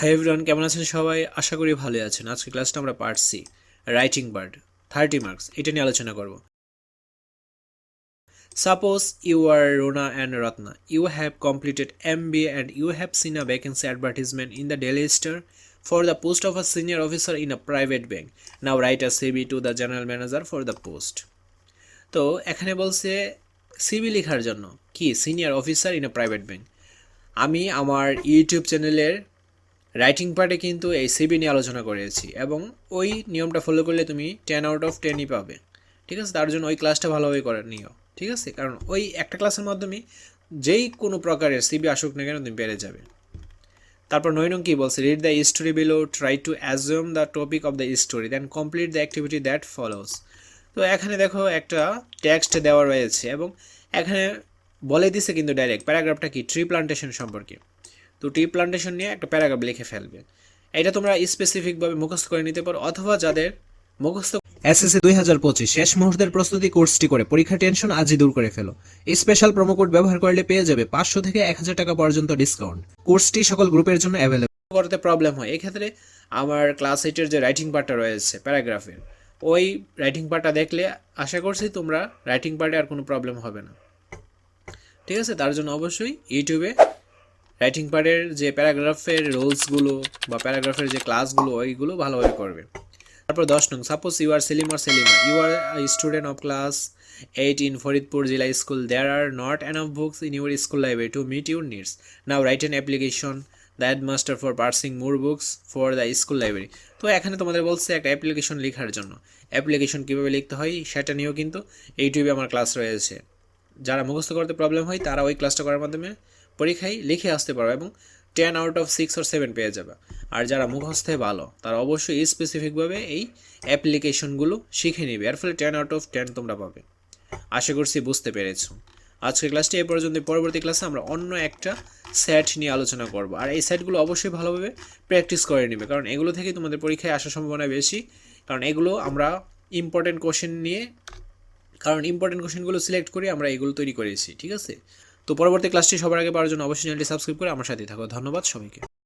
Hi everyone কেমন আছেন সবাই? আশা করি ভালো আছেন। আজকে ক্লাসটা আমরা পারছি রাইটিং বার্ড থার্টি মার্কস এটা নিয়ে আলোচনা করব। Suppose you are Rona and Ratna you have completed M B and you have seen a vacancy advertisement in the Daily Star for the post of a senior officer in a private bank now write a CV to the general manager for the post তো এখানে বলছে CV লেখার জন্য কি? Senior officer in a private bank আমি আমার YouTube চ্যানেলের writing পার্টে কিন্তু এই সিবি নিয়ে আলোচনা করেছি এবং ওই নিয়মটা ফলো করলে তুমি টেন আউট অফ টেনই পাবে। ঠিক আছে? তার জন্য ওই ক্লাসটা ভালোভাবে করে নিও। ঠিক আছে? কারণ ওই একটা ক্লাসের মাধ্যমে যেই কোনো প্রকারের সিবি আসুক না কেন তুমি পেরে যাবে। তারপর নয় নং কী বলছে? Read the story below try to assume the topic of the story then complete the activity that follows তো এখানে দেখো একটা টেক্সট দেওয়া রয়েছে এবং এখানে বলে দিছে কিন্তু ডাইরেক্ট প্যারাগ্রাফটা কি? ট্রি প্লান্টেশন সম্পর্কে। তো টি প্লান্টেশন নিয়ে একটা প্যারাগ্রাফ লিখে ফেলবে। এটা তোমরা স্পেসিফিকভাবে মুখস্থ করে নিতে পারো অথবা যাদের মুখস্থ এসএসসি দুই হাজার পঁচিশ শেষ মুহূর্তের প্রস্তুতি কোর্সটি করে পরীক্ষা টেনশন আজই দূর করে ফেলো। স্পেশাল প্রোমো কোড ব্যবহার করলে পেয়ে যাবে পাঁচশো থেকে এক হাজার টাকা পর্যন্ত ডিসকাউন্ট কোর্সটি সকল গ্রুপের জন্য অ্যাভেলেবল করতে প্রবলেম হয়। এক্ষেত্রে আমার ক্লাস এইটের যে রাইটিং পার্টটা রয়েছে প্যারাগ্রাফের ওই রাইটিং পার্টটা দেখলে আশা করছি তোমরা রাইটিং পার্টে আর কোনো প্রবলেম হবে না। ঠিক আছে? তার জন্য অবশ্যই ইউটিউবে রাইটিং পার্টের যে প্যারাগ্রাফের রোলসগুলো বা প্যারাগ্রাফের যে ক্লাসগুলো, ওইগুলো ভালোভাবে করবে। তারপর দশ নং suppose you are Selim R Selima you are student of class eight in Faridpur Zilla school there are not of books in your school library to meet your needs now write an application the headmaster for purchasing more books for the school library তো এখানে তোমাদের বলছে একটা application লেখার জন্য। Application কীভাবে লিখতে হয় সেটা নিয়েও কিন্তু ইউটিউবে আমার ক্লাস রয়েছে। যারা মুখস্থ করতে প্রবলেম হয়, তারা ওই ক্লাসটা করার মাধ্যমে পরীক্ষায় লিখে আসতে পারো এবং ten out of six or seven পেয়ে যাবে। আর যারা মুখস্থে ভালো, তারা অবশ্যই স্পেসিফিকভাবে এই অ্যাপ্লিকেশনগুলো শিখে নেবে। এর ফলে টেন আউট অফ টেন তোমরা পাবে। আশা করছি বুঝতে পেরেছ। আজকের ক্লাসটি এ পর্যন্ত পরবর্তী ক্লাসে আমরা অন্য একটা সেট নিয়ে আলোচনা করব। আর এই সেটগুলো অবশ্যই ভালোভাবে প্র্যাকটিস করে নেবে। কারণ এগুলো থেকে তোমাদের পরীক্ষায় আসার সম্ভাবনা বেশি। কারণ এগুলো আমরা ইম্পর্টেন্ট কোশ্চেন নিয়ে, কারণ ইম্পর্টেন্ট কোশ্চেনগুলো সিলেক্ট করে আমরা এগুলো তৈরি করেছি। ঠিক আছে? তো পরবর্তী ক্লাসটি সবার আগে পাওয়ার জন্য অবশ্যই চ্যানেলটি সাবস্ক্রাইব করে আমার সাথে থাকো। ধন্যবাদ সবাইকে।